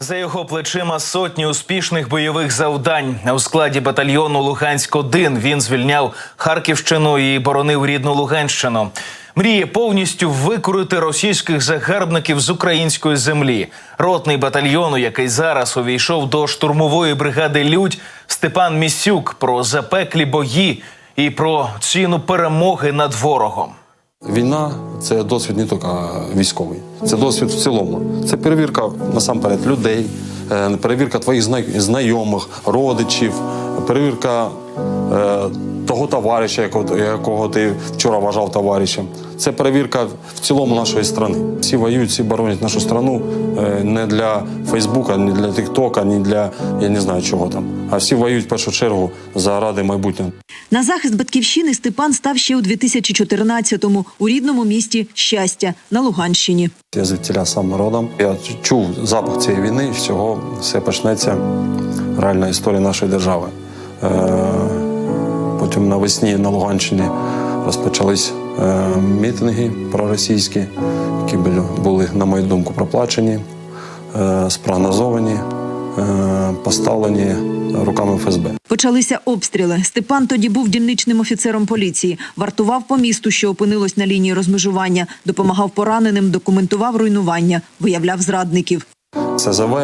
За його плечима сотні успішних бойових завдань. У складі батальйону Луганськ 1 він звільняв Харківщину і боронив рідну Луганщину. Мріє повністю викорити російських загарбників з української землі. Ротний батальйону, який зараз увійшов до штурмової бригади Людь, Степан Місюк про запеклі бої і про ціну перемоги над ворогом. Війна це досвід не тільки військовий, це досвід в цілому. Це перевірка насамперед людей, е, перевірка твоїх знайомих, родичів, перевірка е, того товариша, якого, якого ти вчора вважав товаришем. Це перевірка в цілому нашої країни. Всі воюють, всі боронять нашу страну е, не для Фейсбука, не для Тіктока, не для я не знаю чого там. А всі воюють в першу чергу заради майбутнього. На захист батьківщини Степан став ще у 2014-му у рідному місті Щастя на Луганщині. Я звідтіля сам родом. Я чув запах цієї війни, з цього все почнеться реальна історія нашої держави. Е, Потім навесні на Луганщині розпочались е, мітинги проросійські, які були, були, на мою думку, проплачені, е, спрогнозовані, е, поставлені руками ФСБ. Почалися обстріли. Степан тоді був дільничним офіцером поліції, вартував по місту, що опинилось на лінії розмежування, допомагав пораненим, документував руйнування, виявляв зрадників. ЦЗВ,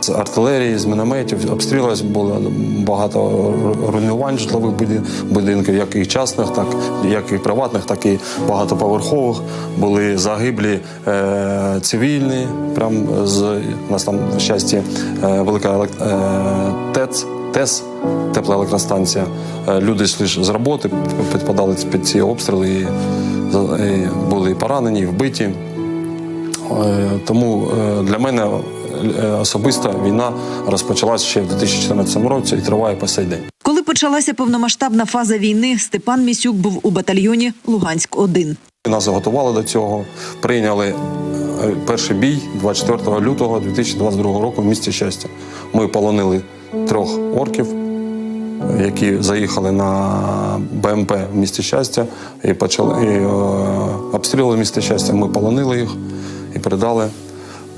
з артилерії, з мінометів обстрілювалось, було багато руйнувань житлових будинків, як і частних, так як і приватних, так і багатоповерхових. Були загиблі е, цивільні. Прям з у нас там щасті е, велика е, ТЕЦ. ТЕС, тепла електростанція. Е, Люди йшли з роботи, підпадали під ці обстріли і, були поранені, вбиті. Е, Тому е, для мене е, особисто війна розпочалась ще в 2014 році і триває по сей день. Коли почалася повномасштабна фаза війни, Степан Місюк був у батальйоні Луганськ 1 Нас готували до цього, прийняли е, перший бій 24 лютого 2022 року в місті щастя. Ми полонили трьох орків, які заїхали на БМП в місті щастя і почали і, е, обстрілили місто щастя. Ми полонили їх і передали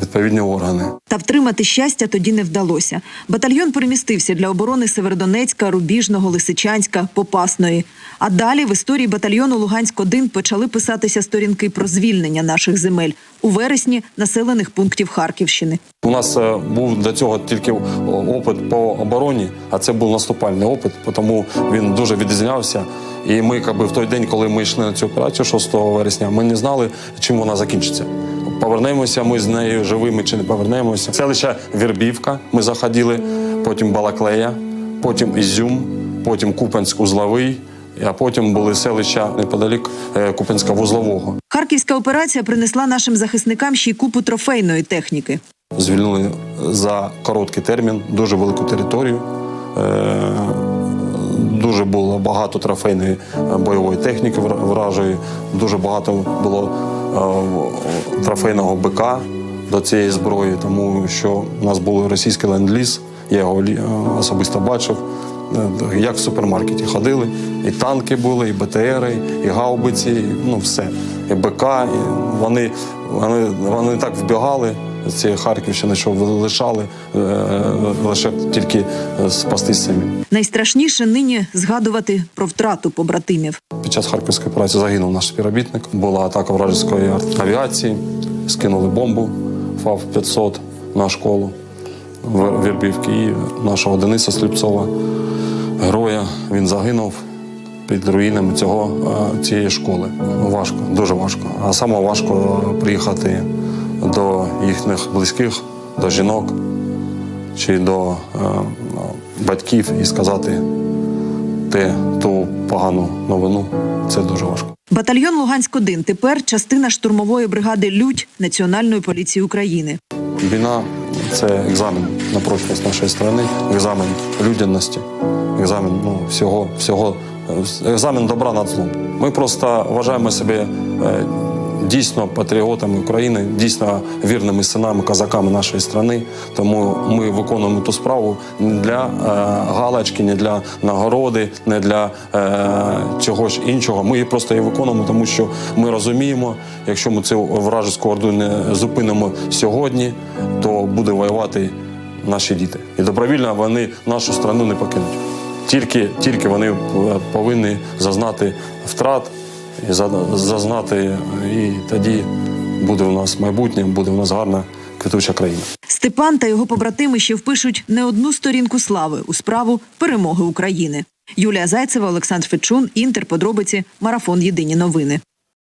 відповідні органи. Та втримати щастя тоді не вдалося. Батальйон перемістився для оборони Северодонецька, Рубіжного, Лисичанська, Попасної. А далі в історії батальйону Луганськ-1 почали писатися сторінки про звільнення наших земель у вересні населених пунктів Харківщини. У нас е, був до цього тільки опит по обороні, а це був наступальний опит, тому він дуже відрізнявся. І ми, якби, в той день, коли ми йшли на цю операцію 6 вересня, ми не знали, чим вона закінчиться. Повернемося ми з нею живими чи не повернемося. Селище Вірбівка. Ми заходили, потім Балаклея, потім Ізюм, потім Купенськ-Узловий, а потім були селища неподалік е, Купенська-Вузлового. Харківська операція принесла нашим захисникам ще й купу трофейної техніки. Звільнили за короткий термін дуже велику територію. Е, Дуже було багато трофейної е, бойової техніки вра- вражої, дуже багато було трофейного бика до цієї зброї, тому що у нас був російський ленд-ліз, я його е, особисто бачив. Е, Як в супермаркеті ходили, і танки були, і БТРи, і гаубиці, і, ну все, і БК. І вони, вони, вони так вбігали з цієї Харківщини, що лишали е, лише тільки е, спастись самі. Найстрашніше нині згадувати про втрату побратимів. Під час харківської операції загинув наш співробітник. Була атака вражеської авіації, скинули бомбу ФАВ-500 на школу в Вірбівці і нашого Дениса Сліпцова, героя. Він загинув під руїнами цього, е, цієї школи. Важко, дуже важко. А саме важко приїхати до їхніх близьких, до жінок чи до е, батьків і сказати те, ту погану новину. Це дуже важко. Батальйон Луганськ-1 тепер частина штурмової бригади Людь Національної поліції України. Війна це екзамен на прочність нашої країни, екзамен людяності, екзамен ну, всього, всього, екзамен добра над злом. Ми просто вважаємо себе е, дійсно патріотами України, дійсно вірними синами, козаками нашої країни. Тому ми виконуємо ту справу не для е, галочки, не для нагороди, не для е, чогось іншого. Ми її просто її виконуємо, тому що ми розуміємо, якщо ми цю вражеську орду не зупинимо сьогодні, то буде воювати наші діти. І добровільно вони нашу страну не покинуть. Тільки, тільки вони е, повинні зазнати втрат і за- зазнати, і тоді буде у нас майбутнє, буде у нас гарна квітуча країна. Степан та його побратими ще впишуть не одну сторінку слави у справу перемоги України. Юлія Зайцева, Олександр Фечун, Інтер. Подробиці. Марафон. Єдині новини.